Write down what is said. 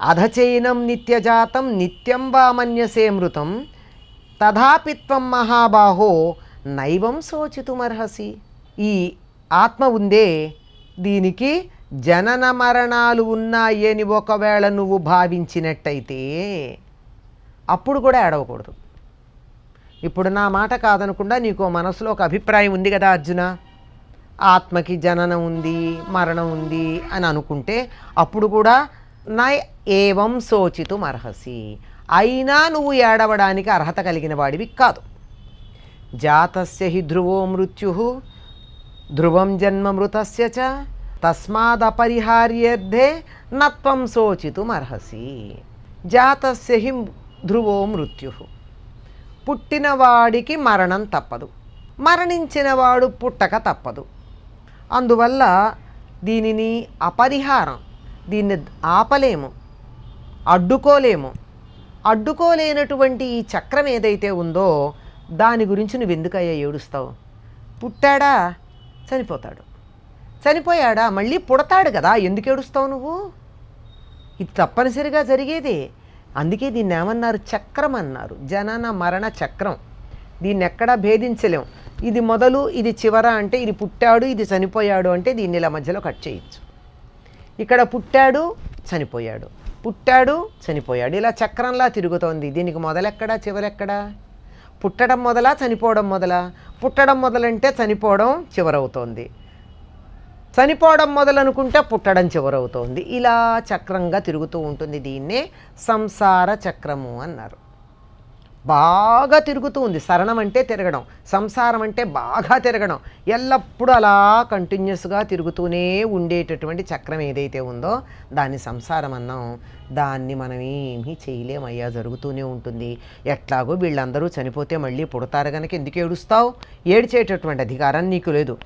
అధచైనం నిత్యజాతం నిత్యం వా మన్యసే మృతం తథాపిత్వం మహాబాహో నైవం శోచితుమర్హసి. ఈ ఆత్మ ఉందే దీనికి జనన మరణాలు ఉన్నాయని అని ఒకవేళ నువ్వు భావించినట్టయితే అప్పుడు కూడా ఏడవకూడదు. ఇప్పుడు నా మాట కాదనకుండా నీకు మనసులో ఒక అభిప్రాయం ఉంది కదా అర్జున. ఆత్మకి జననం ఉంది మరణం ఉంది అని అనుకుంటే అప్పుడు కూడా నా ఏవం శోచితు అర్హసి. అయినా నువ్వు ఏడవడానికి అర్హత కలిగిన వాడివి కాదు. జాతస్య హి ధ్రువో మృత్యు ధ్రువం జన్మ మృతస్య చ తస్మాదపరిహార్యర్థే నత్వం శోచితుమర్హసి జాతస్య హి ధ్రువో మృత్యు. పుట్టినవాడికి మరణం తప్పదు. మరణించినవాడు పుట్టక తప్పదు. అందువల్ల దీనిని అపరిహారం దీన్ని ఆపలేము అడ్డుకోలేము. అడ్డుకోలేనటువంటి ఈ చక్రం ఏదైతే ఉందో దాని గురించి నువ్వు ఎందుకయ్యా ఏడుస్తావు? పుట్టాడా? చనిపోతాడు. చనిపోయాడా? మళ్ళీ పుడతాడు కదా ఎందుకు ఏడుస్తావు నువ్వు? ఇది తప్పనిసరిగా జరిగేది. అందుకే దీన్ని ఏమన్నారు? చక్రం అన్నారు. జనన మరణ చక్రం. దీన్ని ఎక్కడా భేదించలేం. ఇది మొదలు ఇది చివర అంటే ఇది పుట్టాడు ఇది చనిపోయాడు అంటే దీన్ని ఇలా మధ్యలో కట్ చేయొచ్చు. ఇక్కడ పుట్టాడు చనిపోయాడు. పుట్టాడు చనిపోయాడు. ఇలా చక్రంలా తిరుగుతోంది. దీనికి మొదలెక్కడా చివరెక్కడా? పుట్టడం మొదలా చనిపోవడం మొదలా? పుట్టడం మొదలంటే చనిపోవడం చివరవుతోంది. చనిపోవడం మొదలనుకుంటే పుట్టడం చివరవుతోంది. ఇలా చక్రంగా తిరుగుతూ ఉంటుంది. దీన్నే సంసార చక్రము అన్నారు. బాగా తిరుగుతూ ఉంది. శరణం అంటే తిరగడం సంసారం అంటే బాగా తిరగడం. ఎల్లప్పుడూ అలా కంటిన్యూస్గా తిరుగుతూనే ఉండేటటువంటి చక్రం ఏదైతే ఉందో దాన్ని సంసారం అన్నాం. దాన్ని మనం ఏమీ చేయలేమయ్యా జరుగుతూనే ఉంటుంది. ఎట్లాగో వీళ్ళందరూ చనిపోతే మళ్ళీ పుడతారు కనుక ఎందుకు ఏడుస్తావు? ఏడ్చేటటువంటి అధికారం నీకు లేదు.